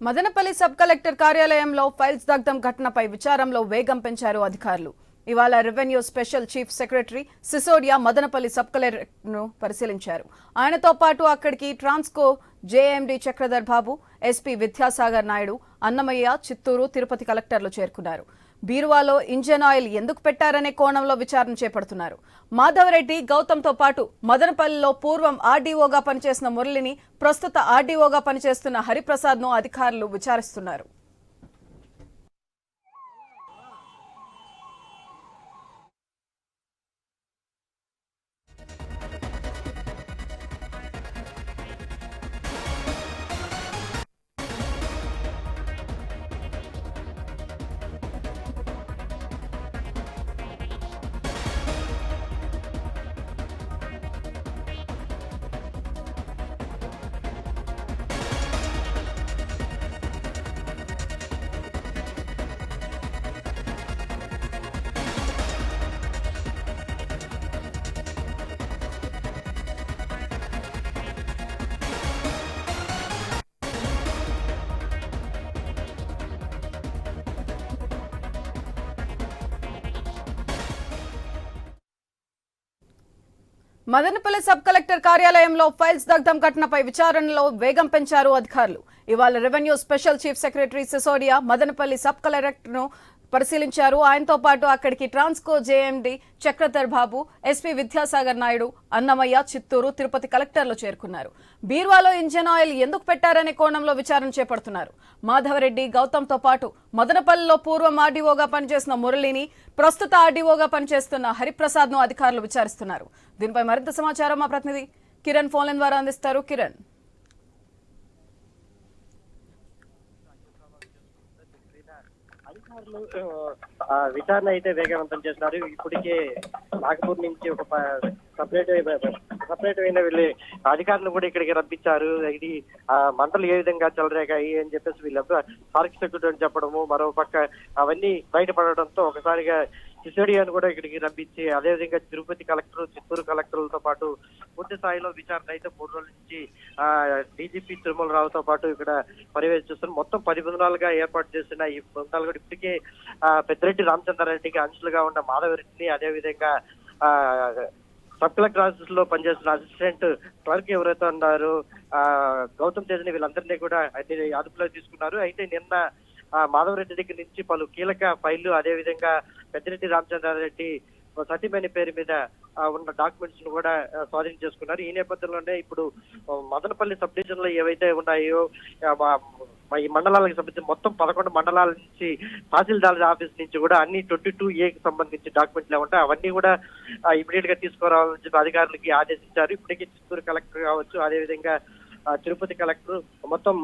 Madanapalle sub collector కార్యాలయంలో files దగ్ధం ఘటనపై విచారంలో వేగం పెంచారు అధికారులు. ఇవాళ revenue special chief secretary Sisodia Madanapalle sub కలెక్టర్ను పరిశీలించారు. ఆయనతో పాటు అక్కడికి ట్రాన్స్కో జేఎండీ చక్రధర్ బాబు ఎస్పీ విద్యాసాగర్ నాయుడు అన్నమయ్య చిత్తూరు తిరుపతి కలెక్టర్లు చేరుకున్నారు. బీరువాలో ఇంజన్ ఆయిల్ ఎందుకు పెట్టారనే కోణంలో విచారణ చేపడుతున్నారు. మాధవరెడ్డి గౌతమ్తో పాటు మదనపల్లిలో పూర్వం ఆర్డీఓగా పనిచేసిన మురళిని ప్రస్తుత ఆర్డీఓగా పనిచేస్తున్న హరిప్రసాద్ను అధికారులు విచారిస్తున్నారు. మదనపల్లి సబ్ కలెక్టర్ కార్యాలయంలో ఫైల్స్ దగ్ధం ఘటనపై విచారణలో వేగం పెంచారు అధికారులు. ఇవాళ revenue special chief secretary Sisodia Madanapalle sub కలెక్టర్ను పరిశీలించారు. ఆయనతో పాటు అక్కడికి ట్రాన్స్కో జేఎండి చక్రధర్ బాబు ఎస్పీ విద్యాసాగర్ నాయుడు అన్నమయ్య చిత్తూరు తిరుపతి కలెక్టర్లు చేరుకున్నారు. బీర్వాలో ఇంజన్ ఆయిల్ ఎందుకు పెట్టారనే కోణంలో విచారణ చేపడుతున్నారు. మాధవరెడ్డి గౌతమ్తో పాటు మదనపల్లిలో పూర్వం ఆర్డీఓగా పనిచేసిన మురళిని ప్రస్తుత ఆర్డీఓగా పనిచేస్తున్న హరిప్రసాద్ను అధికారులు విచారిస్తున్నారు. దీనిపై మరింత సమాచారం మా ప్రతినిధి కిరణ్ ఫోన్లైన్ ద్వారా అందిస్తారు. కిరణ్. అధికారులు ఆ, విచారణ అయితే వేగవంతం చేస్తున్నారు. ఇప్పటికే నాగపూర్ నుంచి ఒక సపరేట్ సపరేట్ అయిన వెళ్ళి అధికారులు కూడా ఇక్కడికి రప్పించారు. ఇది ఆ, మంటలు ఏ విధంగా చెలరేగాయి అని చెప్పేసి వీళ్ళంతా పార్క్ సెక్యూరిటీ అని చెప్పడము మరో పక్క అవన్నీ బయటపడడంతో ఒకసారిగా సిసోడియాను కూడా ఇక్కడికి రప్పించి అదేవిధంగా తిరుపతి కలెక్టర్ చిత్తూరు కలెక్టర్లతో పాటు పూర్తి స్థాయిలో విచారణ అయితే మూడు రోజుల నుంచి ఆ డీజీపీ తిరుమల రావుతో పాటు ఇక్కడ పర్యవేక్షిస్తున్నారు. మొత్తం పది బృందాలుగా ఏర్పాటు చేసిన ఈ బృందాలు కూడా ఇప్పటికే ఆ, పెద్దిరెడ్డి రామచంద్రారెడ్డికి అంచులుగా ఉన్న మాధవరెడ్డిని అదేవిధంగా ఆ సబ్ కలెక్టర్ ఆఫీస్లో పనిచేస్తున్న అసిస్టెంట్ క్లర్క్ ఎవరైతే ఉన్నారు ఆ గౌతమ్ తేజ్ని వీళ్ళందరినీ కూడా అదుపులో తీసుకున్నారు. అయితే నిన్న ఆ మాధవరెడ్డి దగ్గర నుంచి పలు కీలక ఫైళ్ళు అదేవిధంగా పెద్దిరెడ్డి రామచంద్రారెడ్డి సతీమణి పేరు మీద ఉన్న డాక్యుమెంట్స్ను కూడా స్వాధీనం చేసుకున్నారు. ఈ నేపథ్యంలోనే ఇప్పుడు మదనపల్లి సబ్ డివిజన్లో ఏవైతే ఉన్నాయో ఈ మండలాలకు సంబంధించి మొత్తం పదకొండు మండలాల నుంచి తహసీల్దార్ ఆఫీస్ నుంచి కూడా అన్ని ట్వంటీ టూ ఏకి సంబంధించి డాక్యుమెంట్లు ఉంటాయి అవన్నీ కూడా ఇమీడియట్గా తీసుకురావాలని చెప్పి అధికారులకి ఆదేశించారు. ఇప్పటికే చిత్తూరు కలెక్టర్ కావచ్చు అదేవిధంగా తిరుపతి కలెక్టర్ మొత్తం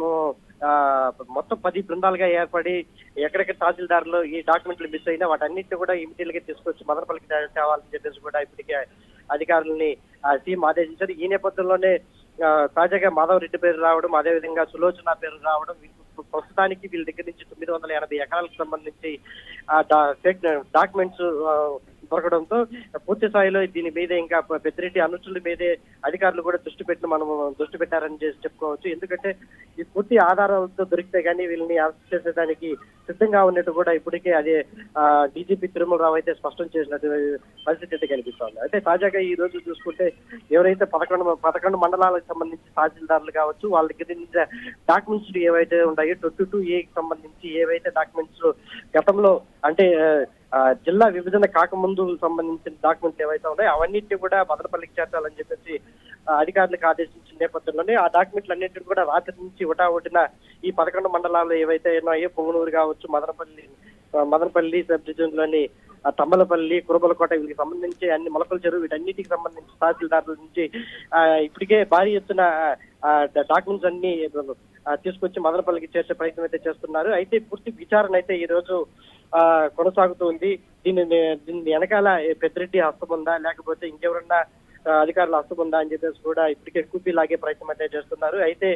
మొత్తం పది బృందాలుగా ఏర్పడి ఎక్కడెక్కడ తహసీల్దారులు ఈ డాక్యుమెంట్లు మిస్ అయినా వాటన్నిటిని కూడా ఇమీడియట్గా తీసుకొచ్చి మదనపల్లికి తేవాలని చెప్పేసి కూడా ఇప్పటికే అధికారులని సీఎం ఆదేశించారు. ఈ నేపథ్యంలోనే తాజాగా మాధవ్ రెడ్డి పేరు రావడం అదేవిధంగా సులోచన పేరు రావడం ప్రస్తుతానికి వీళ్ళ దగ్గర నుంచి తొమ్మిది వందల ఎనభై ఎకరాలకు సంబంధించి డాక్యుమెంట్స్ దొరకడంతో పూర్తి స్థాయిలో దీని మీద ఇంకా పెద్దిరెడ్డి అనుచరుల మీదే అధికారులు కూడా దృష్టి పెట్టిన మనం దృష్టి పెట్టారని చేసి చెప్పుకోవచ్చు. ఎందుకంటే ఈ పూర్తి ఆధారాలతో దొరికితే కానీ వీళ్ళని అరెస్ట్ చేసేదానికి సిద్ధంగా ఉన్నట్టు కూడా ఇప్పటికే అదే డీజీపీ తిరుమలరావు అయితే స్పష్టం చేసినట్టు పరిస్థితి అయితే కనిపిస్తోంది. అయితే తాజాగా ఈ రోజు చూసుకుంటే ఎవరైతే పదకొండు పదకొండు మండలాలకు సంబంధించి తహసీల్దారులు కావచ్చు వాళ్ళ దగ్గర నుంచి డాక్యుమెంట్స్ ఏవైతే ఉన్నాయో ట్వంటీ టూ ఏకి సంబంధించి ఏవైతే డాక్యుమెంట్స్ గతంలో అంటే జిల్లా విభజన కాకముందు సంబంధించిన డాక్యుమెంట్స్ ఏవైతే ఉన్నాయో అవన్నిటిని కూడా మదనపల్లికి చేర్చాలని చెప్పేసి అధికారులకు ఆదేశించిన నేపథ్యంలోనే ఆ డాక్యుమెంట్లు అన్నింటిని కూడా రాత్రి నుంచి ఒకటిన ఈ పదకొండు మండలాలు ఏవైతే ఉన్నాయో పొంగనూరు కావచ్చు మదనపల్లి మదనపల్లి సబ్ డివిజన్లోని తమ్మలపల్లి కురబలకోట వీటికి సంబంధించి అన్ని మొలకల చెరువు వీటన్నిటికి సంబంధించి తహసీల్దారుల నుంచి ఇప్పటికే భారీ ఎత్తున డాక్యుమెంట్స్ అన్ని తీసుకొచ్చి మదనపల్లికి చేర్చే ప్రయత్నం అయితే చేస్తున్నారు. అయితే పూర్తి విచారణ అయితే ఈ రోజు ఆ, కొనసాగుతూ ఉంది. దీని దీని వెనకాల పెద్దిరెడ్డి హస్తం ఉందా? లేకపోతే ఇంకెవరన్నా అధికారులు అధికారుల హస్తం ఉందా అని చెప్పేసి కూడా ఇప్పటికే కూపీ లాగే ప్రయత్నం అయితే చేస్తున్నారు. అయితే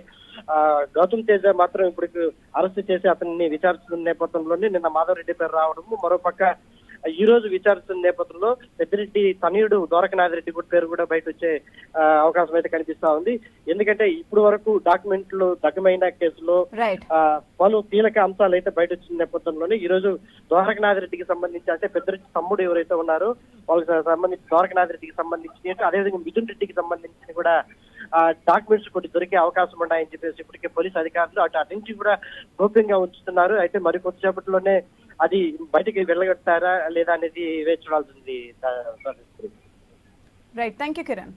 ఆ, గౌతమ్ తేజ మాత్రం ఇప్పుడు అరెస్ట్ చేసి అతన్ని విచారిస్తున్న నేపథ్యంలోనే నిన్న మాధవ్ రెడ్డి పేరు రావడము. మరోపక్క ఈ రోజు విచారిస్తున్న నేపథ్యంలో పెద్దిరెడ్డి తనయుడు ద్వారకనాథ్ రెడ్డి కూడా పేరు కూడా బయట వచ్చే అవకాశం అయితే కనిపిస్తా ఉంది. ఎందుకంటే ఇప్పుడు వరకు డాక్యుమెంట్లు దగ్గమైన కేసులో పలు కీలక అంశాలు అయితే బయట వచ్చిన నేపథ్యంలోనే ఈ రోజు ద్వారకనాథ్ రెడ్డికి సంబంధించి అంటే పెద్దరెడ్డి తమ్ముడు ఎవరైతే ఉన్నారో వాళ్ళకి సంబంధించి ద్వారకనాథ్ రెడ్డికి సంబంధించి అదేవిధంగా మిథున్ రెడ్డికి సంబంధించి కూడా డాక్యుమెంట్స్ కొన్ని దొరికే అవకాశం ఉన్నాయని చెప్పేసి ఇప్పటికే పోలీసు అధికారులు అటు అటు నుంచి కూడా గోప్యంగా ఉంచుతున్నారు. అయితే మరి కొద్దిసేపట్లోనే అది బయటికి వెళ్ళగొట్టారా లేదా అనేది వేచి చూడాల్సింది. Right thank you Kiran